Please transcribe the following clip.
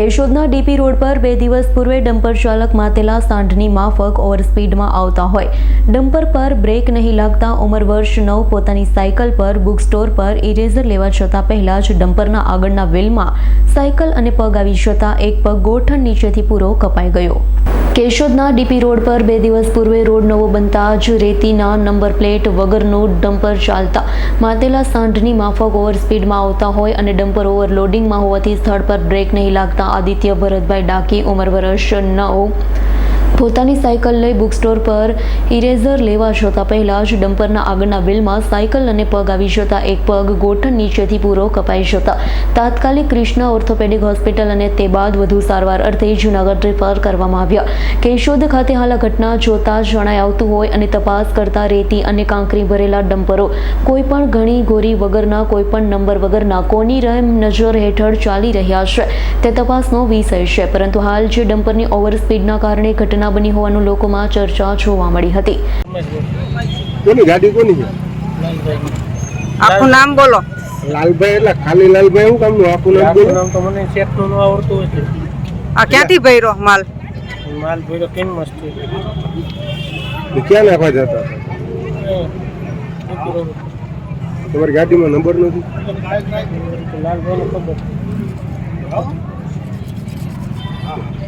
કેશોદના DP road પર બે દિવસ પૂર્વે ડમ્પર ચાલક માતેલા સાંઢની માફક ઓવરસ્પીડમાં આવતા હોય. ડમ્પર પર બ્રેક નહીં લાગતા ઉંમર વર્ષ નવ પોતાની સાયકલ પર બુક સ્ટોર પર ઇરેઝર લેવા જતાં પહેલા જ ડમ્પરના આગળના વ્હીલમાં સાયકલ અને પગ આવી જતાં એક પગ ગોઠણ નીચેથી પૂરો કપાઈ ગયો. કેશોદના ડીપી રોડ પર બે દિવસ પૂર્વે રોડ નવો બનતા જ રેતીના નંબર પ્લેટ વગરનું ડમ્પર ચાલતા માતેલા સાંઢની માફક ઓવરસ્પીડમાં આવતા હોય અને ડમ્પર ઓવરલોડિંગમાં હોવાથી સ્થળ પર બ્રેક નહીં લાગતા આદિત્ય ભરતભાઈ ડાકી ઉંમર વર્ષ નવ. પોતાની સાયકલ લઈ બુક સ્ટોર પર ઇરેઝર લેવા જતા પહેલાં જ ડમ્પરના આગળના વ્હીલમાં સાયકલ અને પગ આવી જતા. એક પગ ગોઠણ નીચેથી પૂરો કપાઈ જતા. તાત્કાલિક કૃષ્ણા ઓર્થોપેડિક હોસ્પિટલ અને તે બાદ વધુ સારવાર અર્થે જૂનાગઢ રેફર કરવામાં આવ્યા. કેશોદ ખાતે હાલ ઘટના જોતા જ જણાઈ આવતું હોય અને તપાસ કરતા રેતી અને કાંકરી ભરેલા ડમ્પરો. કોઈ પણ ઘણી ગોરી વગરના, કોઈ પણ નંબર વગરના, કોની રહેમ નજર હેઠળ ચાલી રહ્યા છે. તે તપાસનો વિષય છે. પરંતુ હાલ જે ડમ્પરની ઓવર સ્પીડના કારણે ઘટના બની હોવાનું લોકોમાં ચર્ચા જોવા મળી હતી. કોની ગાડી કોની છે? આપનું નામ બોલો. લાલભાઈ એટલે ખાલી લાલભાઈ શું કામનું? આખું નામ બોલો. નામ તો મને શેઠનું ન આવડતું હોય આ ક્યાંથી ભર્યો માલ? માલ ભર્યો કેમ મસ્તી ક્યાં નાખવા જતા? હતા? તમારી ગાડીમાં નંબર નથી? લાલભાઈને ખબર.